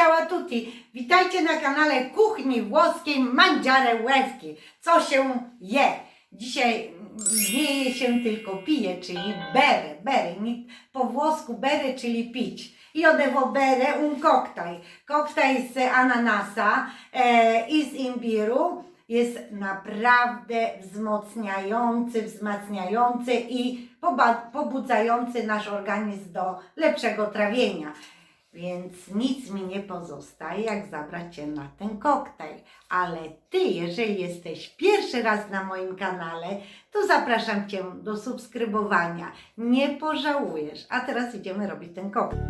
Buziaczki, witajcie na kanale Kuchni Włoskiej Mangiare Łewki. Co się je? Dzisiaj nie je się tylko pije, czyli bere, bere, po włosku bere, czyli pić. Io devo bere un cocktail. Cocktail z ananasa e, i z imbiru. Jest naprawdę wzmocniający, wzmacniający i pobudzający nasz organizm do lepszego trawienia. Więc nic mi nie pozostaje, jak zabrać Cię na ten koktajl. Ale Ty, jeżeli jesteś pierwszy raz na moim kanale, to zapraszam Cię do subskrybowania. Nie pożałujesz. A teraz idziemy robić ten koktajl.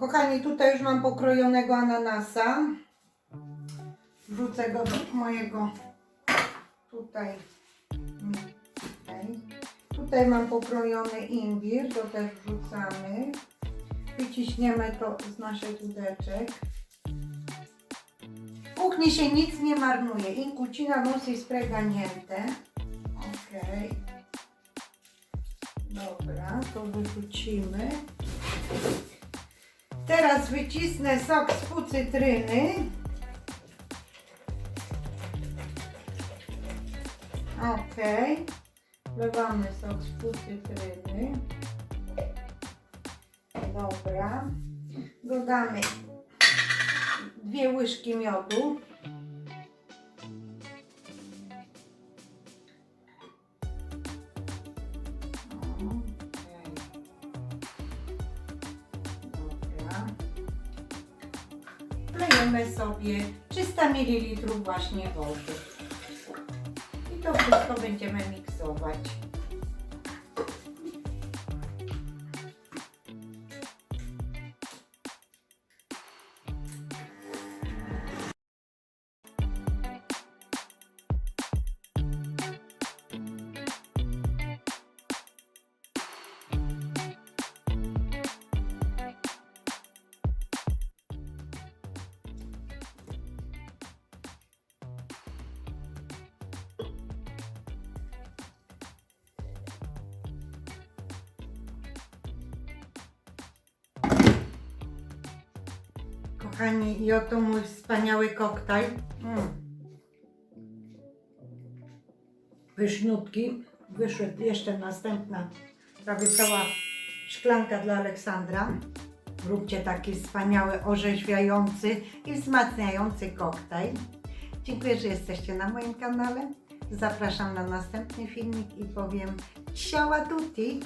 Kochani, tutaj już mam pokrojonego ananasa. Wrzucę go do mojego tutaj. tutaj. Tutaj mam pokrojony imbir, to też wrzucamy. Wyciśniemy to z naszych łódeczek. W kuchni się nic nie marnuje. Incucina musi spreganiente. Ok. Dobra, to wyrzucimy. Teraz wycisnę sok z pół cytryny. Ok. Wlewamy sok z pół cytryny. Dobra. Dodamy dwie łyżki miodu. Okej. Wlejemy sobie 300 ml właśnie wody. To wszystko będziemy miksować. Kochani, i oto mój wspaniały koktajl. Mm. Pyszniutki. Wyszła jeszcze następna, prawie cała szklanka dla Aleksandra. Róbcie taki wspaniały, orzeźwiający i wzmacniający koktajl. Dziękuję, że jesteście na moim kanale. Zapraszam na następny filmik i powiem ciao a tutti!